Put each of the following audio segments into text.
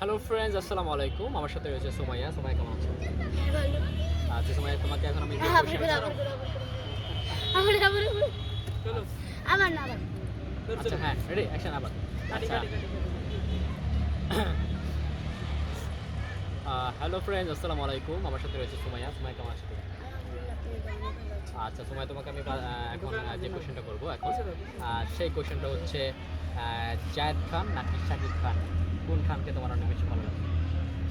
Hello friends আসসালামু আলাইকুম আমার সাথে রয়েছে সুমাইয়া। সুমাইয়া কেমন আছো? আচ্ছা সুমাইয়া তোমাকে এখন আমি আমার না আচ্ছা হ্যাঁ রেডি অ্যাকশন আবার। আচ্ছা। হ্যালো ফ্রেন্ডস আসসালামু আলাইকুম আমার সাথে রয়েছে সুমাইয়া। সুমাইয়া কেমন আছো। আচ্ছা সময় তোমাকে আমি এখন যে কোশ্চেনটা করব এখন সেই কোশ্চেনটা হচ্ছে জায়েদ খান নাকি শাকিব খান? কোন খানকে তোমার অনেক বেশি ভালো লাগে?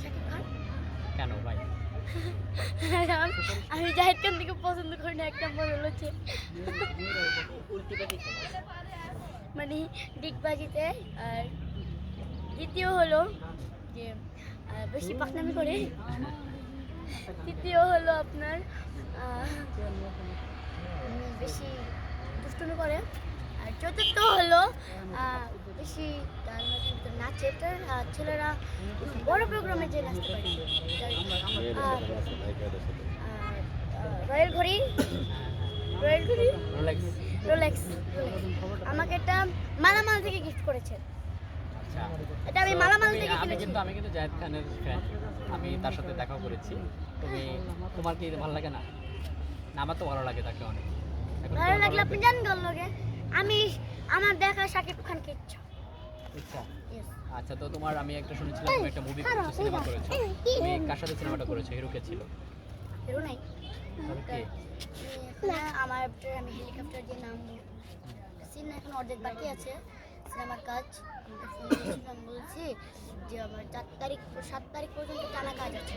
শাকিব খান? কেন ভাই? আমি জাহিদ থেকে পছন্দ করি না একটা নম্বর হচ্ছে। মানে ডিগবাজিতে আর দ্বিতীয় হলো যে বেশি পাকনামি করে। তৃতীয় হলো আপনার বেশি দুষ্টুমি করে। আর চতুর্থ হলো বেশি গান বাজনা নাচে ছেলেরা বড় প্রোগ্রামে যে নাচতে পারে। রয়্যাল ঘড়ি রয়্যাল ঘড়ি রোলেক্স। রোলেক্স আমাকে এটা মালামাল থেকে গিফট করেছে। আচ্ছা। এটা আমি মালামাল থেকে কিনেছি। কিন্তু আমি কিন্তু জায়েদ খানের ফ্যান আমি তার সাথে দেখাও করেছি। তুমি তোমার কি ভালো লাগে না? আমার তো ভালো লাগে তাকে অনেক। ভালো লাগলে আপনি জান গেল লগে। আমি আমার দেখা শাকিব খানকে ইচ্ছা। আচ্ছা. আচ্ছা তো তোমার আমি একটা শুনেছিলাম তুমি একটা মুভি করেছ সিনেমা করেছ। তুমি কার সাথে সিনেমাটা করেছ? হিরো কে ছিল। হিরো নাই। আমার আমি হেলিকপ্টার দিয়ে নাম সিন এখন অর্ধেক বাকি আছে। সিনেমার কাজ। বলছি যে আমার চার তারিখ সাত তারিখ পর্যন্ত টানা কাজ আছে।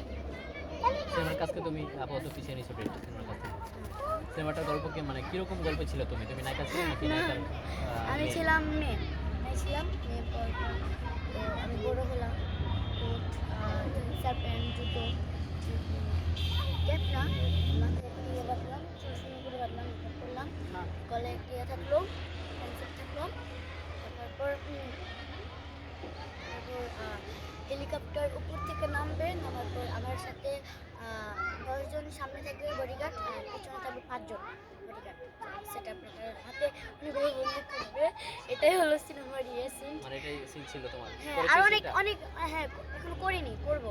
সিনেমার কাজকে তুমি আপাতত পিছিয়ে নিয়েছো ব্রেক সিনেমার কাজ। সিনেমাটার গল্প কি মানে কীরকম গল্প ছিল তুমি? তুমি নায়িকা ছিলে নাকি আমি ছিলাম মেয়ে। ছিলাম মেয়ে পর পর। তো আমি বড় হলাম প্যান্ট, জুতো ক্যাপ না, মাথায় ইয়ে বাঁধলাম, চুল করে বাঁধলাম মেকআপ করলাম গলে একটা ইয়ে থাকল থাকল তারপর হেলিকপ্টার উপর থেকে নামবে, নামার পর আমার সাথে দশজন সামনে থাকবে বডিগার্ড আর পিছনে থাকবে পাঁচজন। আপনার হাতে অনেকভাবে বন্দুক থাকবে এটাই হলো সিনেমার ইয়ে সিন মানে এটাই সিন ছিল তোমার। হ্যাঁ আর অনেক অনেক হ্যাঁ এখন করিনি করব।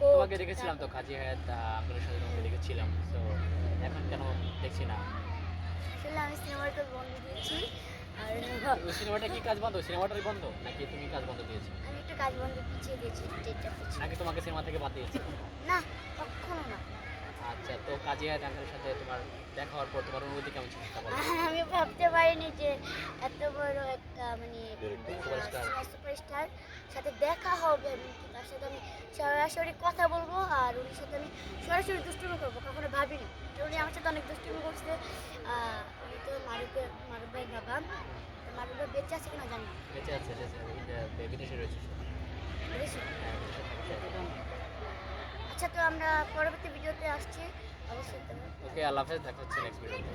তোমাকে দেখেছিলাম তো কাজী হায়াত আপনার সাথে তোমাকে দেখেছিলাম। তো এখন কেন দেখছি না? আসলে আমি সিনেমাটা বন্ধ দিয়েছি। আর সিনেমাটা কি কাজ বন্ধ? সিনেমাটাই বন্ধ? নাকি তুমি কাজ বন্ধ দিয়েছ? আমি একটু কাজ বন্ধ পিছিয়ে দিয়েছি ডেটটা পিছিয়ে। নাকি তোমাকে সিনেমা থেকে বাদ দিয়েছে? না কখনো না। আচ্ছা তো কাজী হায়াত আঙ্কেলের সাথে তোমার দেখা হওয়ার পর তোমার অনুভূতি কেমন ছিল? ভাবতে পারিনি যে এত বড় একটা মানে. সুপারস্টার সাথে দেখা হবে এমনকি তার সাথে আমি সরাসরি কথা বলব আর উনির সাথে আমি সরাসরি দুষ্টুমি করব কখনো ভাবিনি। উনি আমার সাথে অনেক দুষ্টুমি করছে। উনি তো মারুফে মারুফ ভাই বাবা। তো মারুফ ভাই বেঁচে আছে কিনা জানি বেঁচে আছে বেঁচে রয়েছে আচ্ছা তো আমরা পরবর্তী ভিডিওতে আসছি। অবশ্যই ওকে আল্লাহ হাফেজ দেখা হচ্ছে নেক্সট ভিডিওতে